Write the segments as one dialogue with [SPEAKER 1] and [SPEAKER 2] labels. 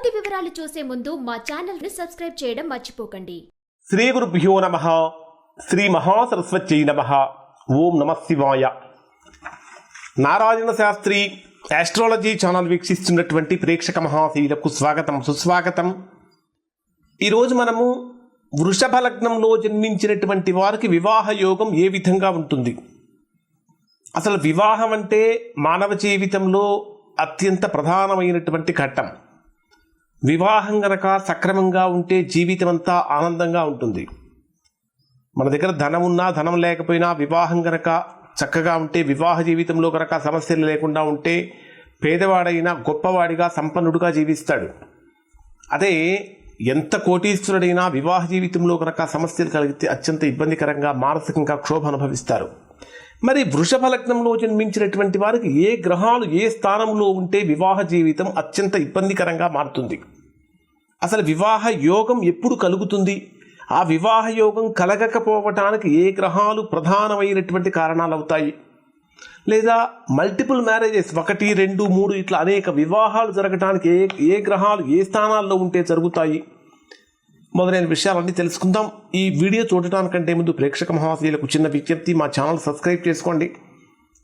[SPEAKER 1] పూర్తి వివరాలు చూసే ముందు మా ఛానల్ని సబ్స్క్రైబ్ చేయడం మర్చిపోకండి.
[SPEAKER 2] శ్రీ గురుభ్యో నమ. శ్రీ మహాసరస్వత్యై నమ. ఓం నమ శివాయ. నారాయణ శాస్త్రి ఆస్ట్రాలజీ ఛానల్ వీక్షిస్తున్నటువంటి ప్రేక్షక మహాశీలకు స్వాగతం సుస్వాగతం. ఈరోజు మనము వృషభ లగ్నంలో జన్మించినటువంటి వారికి వివాహ యోగం ఏ విధంగా ఉంటుంది? అసలు వివాహం అంటే మానవ జీవితంలో అత్యంత ప్రధానమైనటువంటి ఘట్టం. వివాహం గనక సక్రమంగా ఉంటే జీవితం అంతా ఆనందంగా ఉంటుంది. మన దగ్గర ధనం ఉన్నా ధనం లేకపోయినా వివాహం గనక చక్కగా ఉంటే వివాహ జీవితంలో గనక సమస్యలు లేకుండా ఉంటే పేదవాడైనా గొప్పవాడిగా సంపన్నుడుగా జీవిస్తాడు. అదే ఎంత కోటీశ్వరుడైనా వివాహ జీవితంలో గనక సమస్యలు కలిగితే అత్యంత ఇబ్బందికరంగా మానసికంగా క్షోభ అనుభవిస్తారు. మరి వృషభ లగ్నంలో జన్మించినటువంటి వారికి ఏ గ్రహాలు ఏ స్థానంలో ఉంటే వివాహ జీవితం అత్యంత ఇబ్బందికరంగా మారుతుంది? అసలు వివాహ యోగం ఎప్పుడు కలుగుతుంది? ఆ వివాహ యోగం కలగకపోవటానికి ఏ గ్రహాలు ప్రధానమైనటువంటి కారణాలు అవుతాయి? లేదా మల్టిపుల్ మ్యారేజెస్ ఒకటి రెండు మూడు ఇట్లా అనేక వివాహాలు జరగటానికి ఏ ఏ గ్రహాలు ఏ స్థానాల్లో ఉంటే జరుగుతాయి? మొదలైన విషయాలన్నీ తెలుసుకుందాం. ఈ వీడియో చూడటానికంటే ముందు ప్రేక్షక మహాశీలకు చిన్న విజ్ఞప్తి మా ఛానల్ సబ్స్క్రైబ్ చేసుకోండి.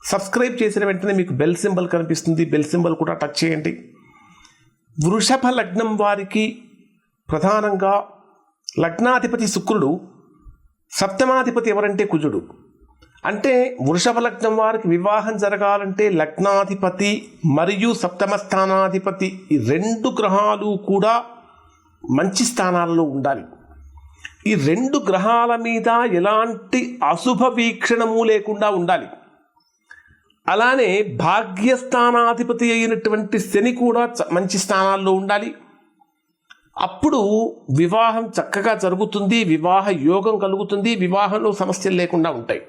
[SPEAKER 2] సబ్స్క్రైబ్ చేసిన వెంటనే మీకు బెల్ సింబల్ కనిపిస్తుంది. బెల్ సింబల్ కూడా టచ్ చేయండి. వృషభ లగ్నం వారికి ప్రధానంగా లగ్నాధిపతి శుక్రుడు సప్తమాధిపతి ఎవరంటే కుజుడు. అంటే వృషభ లగ్నం వారికి వివాహం జరగాలంటే లగ్నాధిపతి మరియు సప్తమ స్థానాధిపతి ఈ రెండు గ్రహాలు కూడా మంచి స్థానాల్లో ఉండాలి. ఈ రెండు గ్రహాల మీద ఎలాంటి అశుభ వీక్షణము లేకుండా ఉండాలి. అలానే భాగ్యస్థానాధిపతి అయినటువంటి శని కూడా చ- మంచి స్థానాల్లో ఉండాలి. అప్పుడు వివాహం చక్కగా జరుగుతుంది వివాహ యోగం కలుగుతుంది వివాహంలో సమస్యలు లేకుండా ఉంటాయి.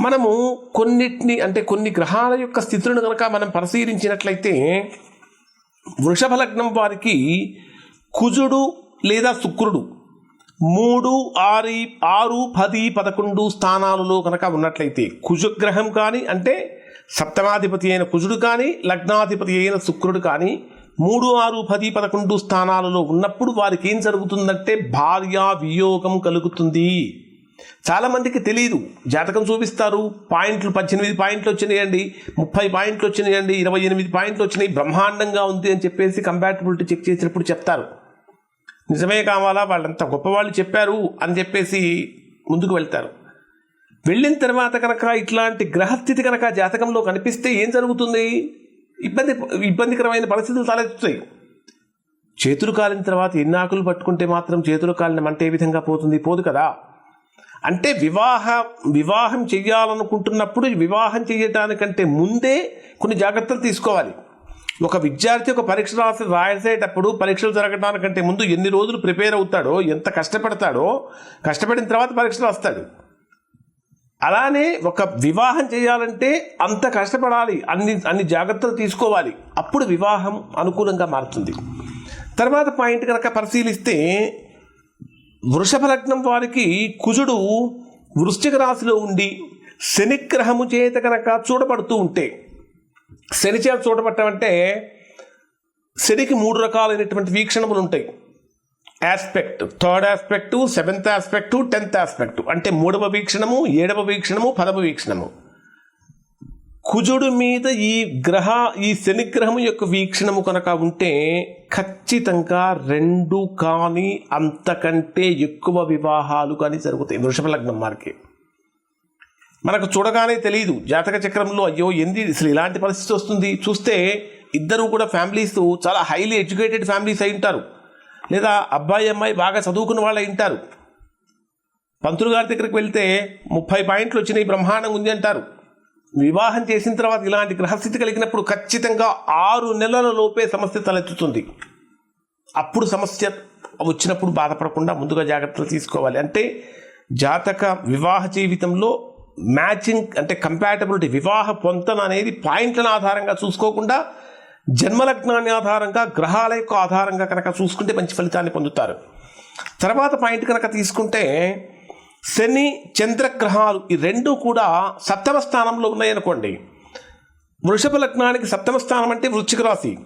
[SPEAKER 2] మనము కొన్నిటిని అంటే కొన్ని గ్రహాల యొక్క స్థితులను కనుక మనం పరిశీలించినట్లయితే వృషభ లగ్నం వారికి కుజుడు లేదా శుక్రుడు. మూడు ఆరు ఆరు పది పదకొండు స్థానాలలో కనుక ఉన్నట్లయితే కుజగ్రహం కానీ అంటే సప్తమాధిపతి అయిన కుజుడు కానీ లగ్నాధిపతి అయిన శుక్రుడు కానీ మూడు ఆరు పది పదకొండు స్థానాలలో ఉన్నప్పుడు వారికి ఏం జరుగుతుందంటే భార్య వియోగం కలుగుతుంది. చాలామందికి తెలియదు జాతకం చూపిస్తారు. పాయింట్లు పద్దెనిమిది పాయింట్లు వచ్చినాయండి. ముప్పై పాయింట్లు వచ్చినాయండి. ఇరవై ఎనిమిది పాయింట్లు వచ్చినాయి. బ్రహ్మాండంగా ఉంది అని చెప్పేసి కంపాటబిలిటీ చెక్ చేసినప్పుడు చెప్తారు. నిజమే కావాలా? వాళ్ళంత గొప్పవాళ్ళు చెప్పారు అని చెప్పేసి ముందుకు వెళ్తారు. వెళ్ళిన తర్వాత కనుక ఇట్లాంటి గ్రహస్థితి కనుక జాతకంలో కనిపిస్తే ఏం జరుగుతుంది? ఇబ్బంది ఇబ్బందికరమైన పరిస్థితులు తలెత్తుతాయి. చేతులు కాలిన తర్వాత ఎన్ని ఆకులు పట్టుకుంటే మాత్రం చేతులు కాలినమంటే ఏ విధంగా పోతుంది? పోదు కదా. అంటే వివాహ వివాహం చెయ్యాలనుకుంటున్నప్పుడు వివాహం చేయటానికంటే ముందే కొన్ని జాగ్రత్తలు తీసుకోవాలి. ఒక విద్యార్థి ఒక పరీక్ష రాసి రాసేటప్పుడు పరీక్షలు జరగడానికంటే ముందు ఎన్ని రోజులు ప్రిపేర్ అవుతాడో ఎంత కష్టపడతాడో కష్టపడిన తర్వాత పరీక్షలు వస్తాడు అలానే ఒక వివాహం చేయాలంటే అంత కష్టపడాలి అన్ని అన్ని జాగ్రత్తలు తీసుకోవాలి. అప్పుడు వివాహం అనుకూలంగా మారుతుంది. తర్వాత పాయింట్ కనుక పరిశీలిస్తే వృషభ లగ్నం వారికి కుజుడు వృశ్చిక రాశిలో ఉండి శనిగ్రహము చేత కనుక చూడబడుతూ ఉంటే శని చేత చూడబట్టమంటే శనికి మూడు రకాలైనటువంటి వీక్షణములు ఉంటాయి. Aspect third aspect seventh aspect tenth aspect అంటే మూడవ వీక్షణము ఏడవ వీక్షణము పదవ వీక్షణము. కుజుడు మీద ఈ గ్రహ ఈ శనిగ్రహము యొక్క వీక్షణము కనుక ఉంటే ఖచ్చితంగా రెండు కానీ అంతకంటే ఎక్కువ వివాహాలు కానీ జరుగుతాయి. వృషభ లగ్నం వారికి. మనకు చూడగానే తెలియదు జాతక చక్రంలో అయ్యో ఎంది అసలు ఇలాంటి పరిస్థితి వస్తుంది? చూస్తే ఇద్దరు కూడా ఫ్యామిలీస్ చాలా హైలీ ఎడ్యుకేటెడ్ ఫ్యామిలీస్ అయి ఉంటారు. లేదా అబ్బాయి అమ్మాయి బాగా చదువుకున్న వాళ్ళు అయి ఉంటారు. పంతులు గారి దగ్గరికి వెళ్తే ముప్పై పాయింట్లు వచ్చినాయి బ్రహ్మాండం ఉంది అంటారు. వివాహం చేసిన తర్వాత ఇలాంటి గ్రహస్థితి కలిగినప్పుడు ఖచ్చితంగా ఆరు నెలల లోపే సమస్య తలెత్తుతుంది. అప్పుడు సమస్య వచ్చినప్పుడు బాధపడకుండా ముందుగా జాగ్రత్తలు తీసుకోవాలి. అంటే జాతక వివాహ జీవితంలో మ్యాచింగ్ అంటే కంపాటబిలిటీ వివాహ పొంతన అనేది పాయింట్లను ఆధారంగా చూసుకోకుండా జన్మలగ్నాన్ని ఆధారంగా గ్రహాల యొక్క ఆధారంగా కనుక చూసుకుంటే మంచి ఫలితాన్ని పొందుతారు. తర్వాత పాయింట్ కనుక తీసుకుంటే శని చంద్రగ్రహాలు ఈ రెండు కూడా సప్తమ స్థానంలో ఉన్నాయనుకోండి. వృషభ లగ్నానికి సప్తమ స్థానం అంటే వృశ్చిక రాశి.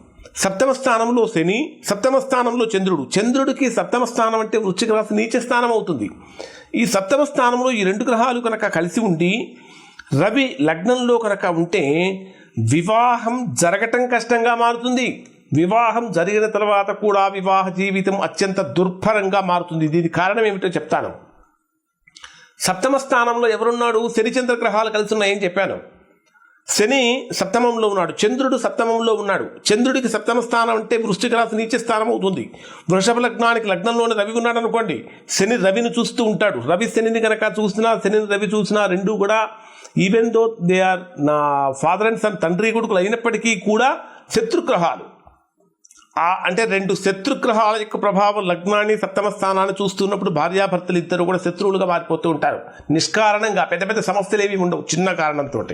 [SPEAKER 2] సప్తమ స్థానంలో శని సప్తమ స్థానంలో చంద్రుడు. చంద్రుడికి సప్తమ స్థానం అంటే వృశ్చిక రాశి నీచ స్థానం అవుతుంది. ఈ సప్తమ స్థానంలో ఈ రెండు గ్రహాలు కనుక కలిసి ఉండి రవి లగ్నంలో కనుక ఉంటే వివాహం జరగటం కష్టంగా మారుతుంది. వివాహం జరిగిన తర్వాత కూడా వివాహ జీవితం అత్యంత దుర్భరంగా మారుతుంది. దీని కారణం ఏమిటో చెప్తాను. సప్తమ స్థానంలో ఎవరున్నాడు? శనిచంద్ర గ్రహాలు కలిసి ఉన్నాయని చెప్పాను. శని సప్తమంలో ఉన్నాడు. చంద్రుడు సప్తమంలో ఉన్నాడు. చంద్రుడికి సప్తమ స్థానం అంటే వృష్టిక రాశి నీచ స్థానం అవుతుంది. వృషభ లగ్నానికి లగ్నంలోనే రవి ఉన్నాడు అనుకోండి. శని రవిని చూస్తూ ఉంటాడు. రవి శనిని కనుక చూసినా శనిని రవి చూసినా రెండు కూడా ఈవెన్ దో దే ఆర్ నా ఫాదర్ అండ్ సన్ తండ్రి కొడుకులు అయినప్పటికీ కూడా శత్రుగ్రహాలు. అంటే రెండు శత్రుగ్రహాల యొక్క ప్రభావం లగ్నాన్ని సప్తమ స్థానాన్ని చూస్తున్నప్పుడు భార్యాభర్తలు ఇద్దరు కూడా శత్రువులుగా మారిపోతూ ఉంటారు. నిష్కారణంగా పెద్ద పెద్ద సమస్యలు ఏవి ఉండవు చిన్న కారణంతో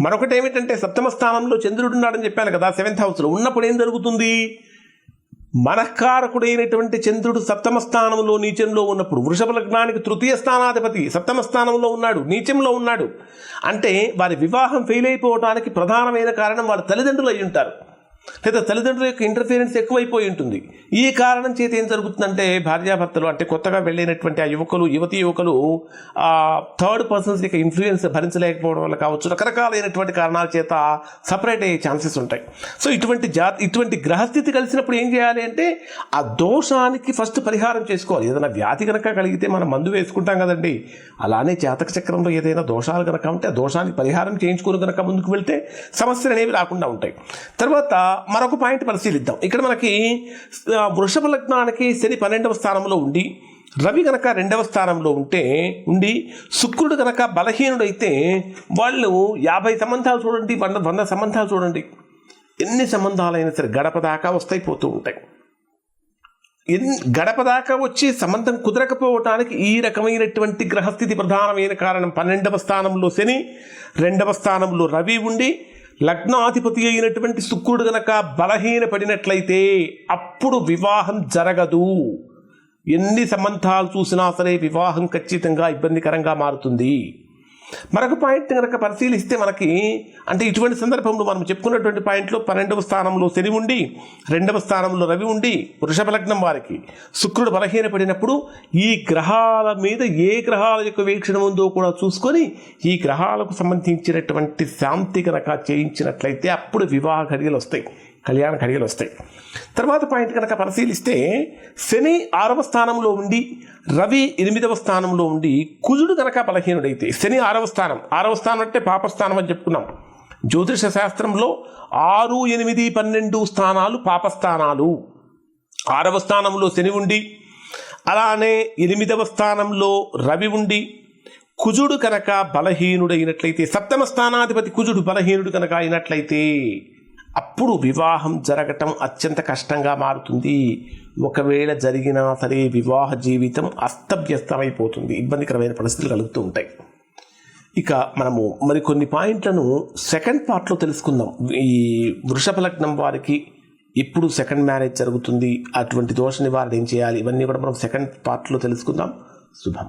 [SPEAKER 2] మరొకటి ఏమిటంటే సప్తమ స్థానంలో చంద్రుడు ఉన్నాడని చెప్పాను కదా సెవెంత్ హౌస్లో. ఉన్నప్పుడు ఏం జరుగుతుంది? మనఃకారకుడైనటువంటి చంద్రుడు సప్తమ స్థానంలో నీచంలో ఉన్నప్పుడు వృషభ లగ్నానికి తృతీయ స్థానాధిపతి సప్తమ స్థానంలో ఉన్నాడు నీచంలో ఉన్నాడు. అంటే వారి వివాహం ఫెయిల్ అయిపోవడానికి ప్రధానమైన కారణం వారి తల్లిదండ్రులు అయి ఉంటారు లేదా తల్లిదండ్రుల యొక్క ఇంటర్ఫీరెన్స్ ఎక్కువైపోయి ఉంటుంది. ఈ కారణం చేత ఏం జరుగుతుందంటే భార్యాభర్తలు అంటే కొత్తగా వెళ్ళినటువంటి ఆ యువకులు యువతి యువకులు ఆ థర్డ్ పర్సన్స్ యొక్క ఇన్ఫ్లుయెన్స్ భరించలేకపోవడం వల్ల కావచ్చు రకరకాలైనటువంటి కారణాల చేత సపరేట్ అయ్యే ఛాన్సెస్ ఉంటాయి. సో ఇటువంటి జా ఇటువంటి గ్రహస్థితి కలిసినప్పుడు ఏం చేయాలి అంటే ఆ దోషానికి ఫస్ట్ పరిహారం చేసుకోవాలి. ఏదైనా వ్యాధి కనుక కలిగితే మనం మందు వేసుకుంటాం కదండి. అలానే జాతక చక్రంలో ఏదైనా దోషాలు కనుక ఉంటే ఆ దోషానికి పరిహారం చేయించుకుని కనుక ముందుకు వెళ్తే సమస్యలు అనేవి రాకుండా ఉంటాయి. తర్వాత మరొక పాయింట్ పరిశీలిద్దాం. ఇక్కడ మనకి వృషభ లగ్నానికి శని పన్నెండవ స్థానంలో ఉండి రవి గనక రెండవ స్థానంలో ఉంటే ఉండి శుక్రుడు గనక బలహీనుడైతే వాళ్ళు యాభై సంబంధాలు చూడండి వంద వంద సంబంధాలు చూడండి. ఎన్ని సంబంధాలైనా సరే గడప దాకా వస్తాయి పోతూ ఉంటాయి. ఎన్ గడప దాకా వచ్చి సంబంధం కుదరకపోవటానికి ఈ రకమైనటువంటి గ్రహస్థితి ప్రధానమైన కారణం. పన్నెండవ స్థానంలో శని రెండవ స్థానంలో రవి ఉండి లగ్నాధిపతి అయినటువంటి శుక్రుడు గనక బలహీనపడినట్లయితే అప్పుడు వివాహం జరగదు. ఎన్ని సంబంధాలు చూసినా సరే వివాహం ఖచ్చితంగా ఇబ్బందికరంగా మారుతుంది. మరొక పాయింట్ కనుక పరిశీలిస్తే మనకి అంటే ఇటువంటి సందర్భంలో మనం చెప్పుకున్నటువంటి పాయింట్లో పన్నెండవ స్థానంలో శని ఉండి రెండవ స్థానంలో రవి ఉండి వృషభ లగ్నం వారికి శుక్రుడు బలహీనపడినప్పుడు ఈ గ్రహాల మీద ఏ గ్రహాల యొక్క వీక్షణ ఉందో కూడా చూసుకొని ఈ గ్రహాలకు సంబంధించినటువంటి శాంతి కనుక చేయించినట్లయితే అప్పుడు వివాహ ఘడియలు వస్తాయి. కళ్యాణ కడిగలు వస్తాయి. తర్వాత పాయింట్ కనుక పరిశీలిస్తే శని ఆరవ స్థానంలో ఉండి రవి ఎనిమిదవ స్థానంలో ఉండి కుజుడు కనుక బలహీనుడైతే శని ఆరవ స్థానం ఆరవ స్థానం అంటే పాపస్థానం అని చెప్పుకున్నాం. జ్యోతిష శాస్త్రంలో ఆరు ఎనిమిది పన్నెండు స్థానాలు పాపస్థానాలు. ఆరవ స్థానంలో శని ఉండి అలానే ఎనిమిదవ స్థానంలో రవి ఉండి కుజుడు కనుక బలహీనుడైనట్లయితే సప్తమ స్థానాధిపతి కుజుడు బలహీనుడు కనుక అయినట్లయితే అప్పుడు వివాహం జరగటం అత్యంత కష్టంగా మారుతుంది. ఒకవేళ జరిగినా సరే వివాహ జీవితం అస్తవ్యస్తమైపోతుంది. ఇబ్బందికరమైన పరిస్థితులు కలుగుతూ ఉంటాయి. ఇక మనము మరికొన్ని పాయింట్లను సెకండ్ పార్ట్లో తెలుసుకుందాం. ఈ వృషభ లగ్నం వారికి ఎప్పుడు సెకండ్ మ్యారేజ్ జరుగుతుంది? అటువంటి దోష నివారణ ఏం చేయాలి? ఇవన్నీ కూడా మనం సెకండ్ పార్ట్లో తెలుసుకుందాం. శుభం.